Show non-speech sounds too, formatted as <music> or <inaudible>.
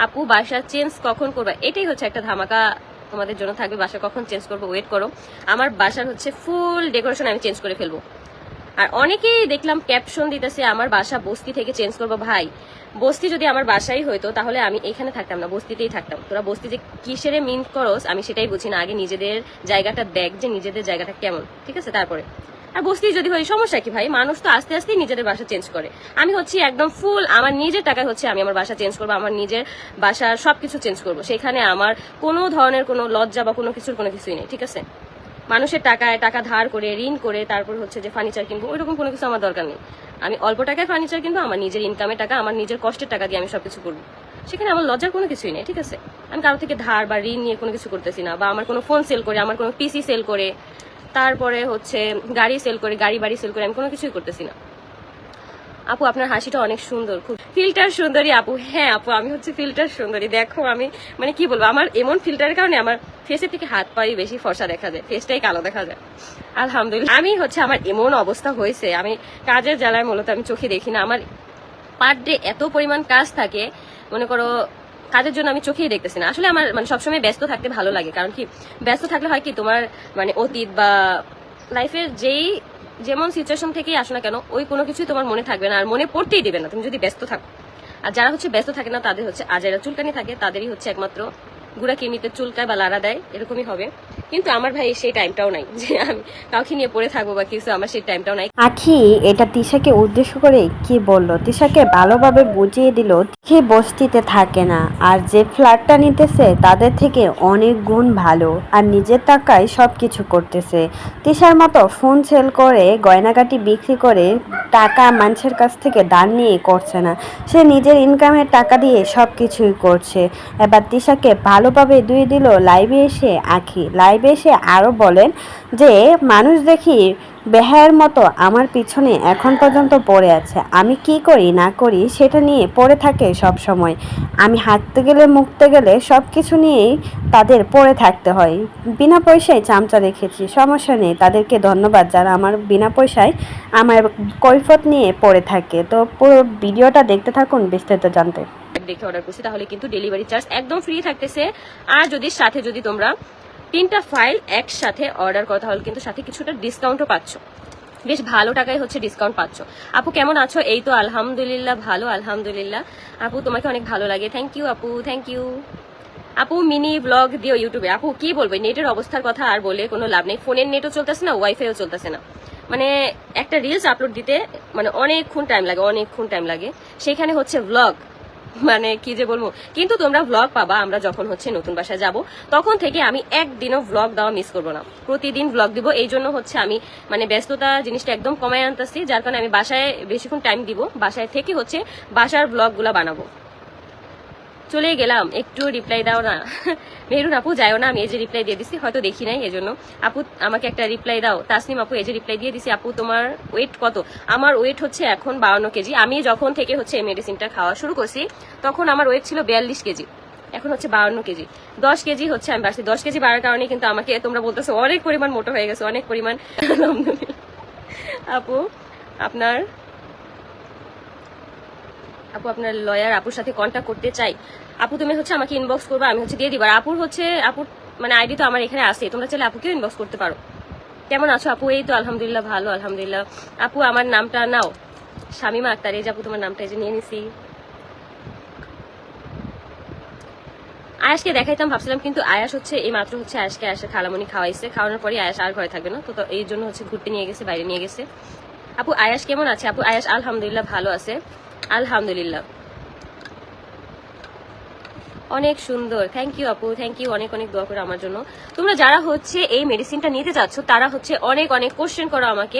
আপু, বাসা চেঞ্জ কখন করবা? এটাই হচ্ছে একটা ধামাকা তোমাদের জন্য থাকবে। বাসা কখন চেঞ্জ করব? ওয়েট করো। আমার বাসার হচ্ছে ফুল ডেকোরেশন আমি চেঞ্জ করে ফেলব। আর অনেকেই দেখলাম ক্যাপশন দিতেছে, আমার বাসা বস্তি থেকে চেঞ্জ করব ভাই। বস্তি যদি আমার বাসাই হইতো, তাহলে আমি এখানে থাকতাম না, বস্তিতেই থাকতাম। তোরা বস্তি যে কিসের মিন করস, আমি সেটাই বুঝি না। আগে নিজেদের জায়গাটা দেখ যে নিজেদের জায়গাটা কেমন। ঠিক আছে? তারপরে। আর বস্তি যদি হয়, সমস্যা কি ভাই? মানুষ তো আস্তে আস্তেই নিজেদের বাসা চেঞ্জ করে। আমি হচ্ছে একদম ফুল আমার নিজের টাকায় হচ্ছে আমি আমার বাসা চেঞ্জ করব, আমার নিজের বাসার সবকিছু চেঞ্জ করব। সেখানে আমার কোনো ধরনের কোনো লজ্জা বা কোনো কিছুর কোনো কিছুই নেই, ঠিক আছে? মানুষের টাকায় টাকা ধার করে, ঋণ করে, তারপর হচ্ছে যে ফার্নিচার কিনবো, ওইরকম কোনো কিছু আমার দরকার নেই। আমি অল্প টাকায় ফার্নিচার কিনবো, আমার নিজের ইনকামের টাকা, আমার নিজের কষ্টের টাকা দিয়ে আমি সবকিছু করব। সেখানে আমার লজ্জার কোনো কিছুই নেই, ঠিক আছে? আমি কারও থেকে ধার বা ঋণ নিয়ে কোনো কিছু করতেছি না, বা আমার কোনো ফোন সেল করে, আমার কোনো পিসি সেল করে তারপরে হচ্ছে গাড়ি সেল করে, গাড়ি বাড়ি সেল করে, আমি কোনো কিছুই করতেছি না। আপু, আপনার হাসিটা অনেক সুন্দর, খুব ফিল্টার সুন্দরী আপু। হ্যাঁ আপু, আমি হচ্ছে ফিল্টার সুন্দরী। দেখো, আমি মানে কি বলব, আমার এমন ফিল্টারের কারণে আমার ফেসের থেকে হাত পাই বেশি ফর্সা দেখা যায় ফেসটাই কালো দেখা যায়। আলহামদুলিল্লাহ। আমি হচ্ছে, আমার এমন অবস্থা হয়েছে, আমি কাজের জ্বালায় মূলত আমি চোখে দেখি না। আমার পার ডে এত পরিমাণ কাজ থাকে, মনে করো কাজের জন্য আমি চোখেই দেখতেছি না। আসলে আমার মানে সবসময় ব্যস্ত থাকতে ভালো লাগে। কারণ কি, ব্যস্ত থাকলে হয় কি, তোমার মানে অতীত বা লাইফের যেই, যেমন সিচুয়েশন থেকেই আসো না কেন, ওই কোনো কিছুই তোমার মনে থাকবে না। আর মনে পড়তেই দেবে না। তুমি যদি ব্যস্ত থাকো। আর যারা হচ্ছে ব্যস্ত থাকে না, তাদের হচ্ছে আর যারা চুলকানি থাকে। তাদেরই হচ্ছে একমাত্র গুড়া কিমিতে চুলকায় বা লাড়া দেয়, এরকমই হবে। কিন্তু আমার ভাই সেই টাইমটাও নাই, যে আমি কাউকে নিয়ে পড়ে থাকব বা কিছু, আমার সেই টাইমটাও নাই। আখি, এটা তিশাকে উদ্দেশ্য করে কি বলল? তিশাকে ভালোভাবে বুঝিয়ে দিল, সে বস্তিতে থাকে না, আর যে ফ্ল্যাটটা নিতেছে, তাদের থেকে অনেক গুণ ভালো, আর নিজের টাকায় সব কিছু করতেছে। তিশার মতো ফোন সেল করে, গয়নাগাটি বিক্রি করে, টাকা মানুষের কাছ থেকে দান নিয়ে করছে না। সে নিজের ইনকামের টাকা দিয়ে সব কিছুই করছে। এবার তিশাকে ভালোভাবে দুই দিল লাইভে এসে আখি। লাইভে এসে আরও বলেন যে, মানুষ দেখি বেহায়ের মতো আমার পিছনে এখন পর্যন্ত পড়ে আছে। আমি কি করি, না করি, সেটা নিয়ে পড়ে থাকে সব সময়। আমি হাঁটতে গেলে, মুখতে গেলে সব কিছু নিয়েই তাদের পড়ে থাকতে হয়। বিনা পয়সায় চামচা রেখেছি, সমস্যা নেই। তাদেরকে ধন্যবাদ যারা আমার বিনা পয়সায় আমার কৈফত নিয়ে পড়ে থাকে। তো পুরো ভিডিওটা দেখতে থাকুন বিস্তারিত জানতে। দেখে অর্ডার করছি, তাহলে কিন্তু ডেলিভারি চার্জ একদম ফ্রি থাকতেছে। আর যদি সাথে যদি তোমরা তিনটা ফাইল একসাথে অর্ডার করো, তাহলে কিন্তু সাথে কিছুটা ডিসকাউন্টও পাচ্ছ। বেশ ভালো টাকায় হচ্ছে ডিসকাউন্ট পাচ্ছ। আপু, কেমন আছো? এই তো আলহামদুলিল্লাহ, ভালো, আলহামদুলিল্লাহ। আপু, তোমাকে অনেক ভালো লাগে। থ্যাংক ইউ আপু থ্যাংক ইউ আপু মিনি ব্লগ দিও ইউটিউবে আপু, কি বলব নেটের অবস্থার কথা আর বলে কোনো লাভ নেই। ফোনের নেটও চলতেছে না ওয়াইফাইও চলতেছে না। মানে একটা রিলস আপলোড দিতে মানে অনেকক্ষণ টাইম লাগে, অনেকক্ষণ টাইম লাগে। সেখানে হচ্ছে ব্লগ মানে কি যে বলব? কিন্তু তোমরা ব্লগ পাবা, আমরা যখন হচ্ছে নতুন বাসায় যাব, তখন থেকে আমি একদিনও ভ্লগ দেওয়া মিস করব না। প্রতিদিন ব্লগ দিব, এই জন্য হচ্ছে আমি মানে ব্যস্ততা জিনিসটা একদম কমায় আনতেছি, যার কারণে আমি বাসায় বেশিক্ষণ টাইম দিব, বাসায় থেকে হচ্ছে বাসার ভ্লগগুলা বানাবো। চলে গেলাম। একটু রিপ্লাই দাও না। <laughs> মেহরুন আপু যাও না, আমি এই যে রিপ্লাই দিয়ে দিছি, হয়তো দেখি নাই এজন্য। আপু, আমাকে একটা রিপ্লাই দাও। তাসনিম আপু, এই যে রিপ্লাই দিয়ে দিছি, আপু, তোমার ওয়েট কত? আমার ওয়েট হচ্ছে এখন বাউন্ন কেজি। আমি যখন থেকে হচ্ছে এই মেডিসিনটা খাওয়া শুরু করছি, তখন আমার ওয়েট ছিল বিয়াল্লিশ কেজি। এখন হচ্ছে বাউন্ন কেজি। দশ কেজি হচ্ছে আমি বাড়ছি। দশ কেজি বাড়ার কারণে কিন্তু আমাকে, তোমরা বলতেছো, অনেক পরিমাণ মোটো হয়ে গেছে, অনেক পরিমাণ। <laughs> আপু, আপনার আপু, আপনার লয়ার আপুর সাথে কন্ট্যাক্ট করতে চাই। আপু, তুমি হচ্ছে আমাকে ইনবক্স করবে, আমি হচ্ছে দিয়ে দিব। আপুর হচ্ছে, আপুর মানে আইডি তো আমার এখানে আছে, তোমরা চাইলে আপুকেও ইনবক্স করতে পারো। কেমন আছো আপু? এই তো আলহামদুলিল্লাহ, ভালো, আলহামদুলিল্লাহ। আপু, আমার নামটা নাও। শামিমা আক্তার এই যে আপু, তোমার নামটা এই যে নিয়ে নিছি। আয়াসকে দেখাইতাম, ভাবছিলাম কিন্তু আয়াস হচ্ছে, এই মাত্র হচ্ছে আয়াসকে আয়াসের খালামনি খাওয়াইছে। খাওয়ানোর পরে আয়াস আর ঘরে থাকবে না, তো এই জন্য হচ্ছে ঘুরতে নিয়ে গেছে, বাইরে নিয়ে গেছে। আপু আয়াস কেমন আছে? আপু আয়াস আলহামদুলিল্লাহ ভালো আছে। আলহামদুলিল্লাহ। অনেক সুন্দর। থ্যাংক ইউ আপু থ্যাংক ইউ অনেক অনেক দোয়া করো আমার জন্য। তোমরা যারা হচ্ছে এই মেডিসিনটা নিতে যাচ্ছ তারা হচ্ছে অনেক অনেক কোশ্চেন করো আমাকে।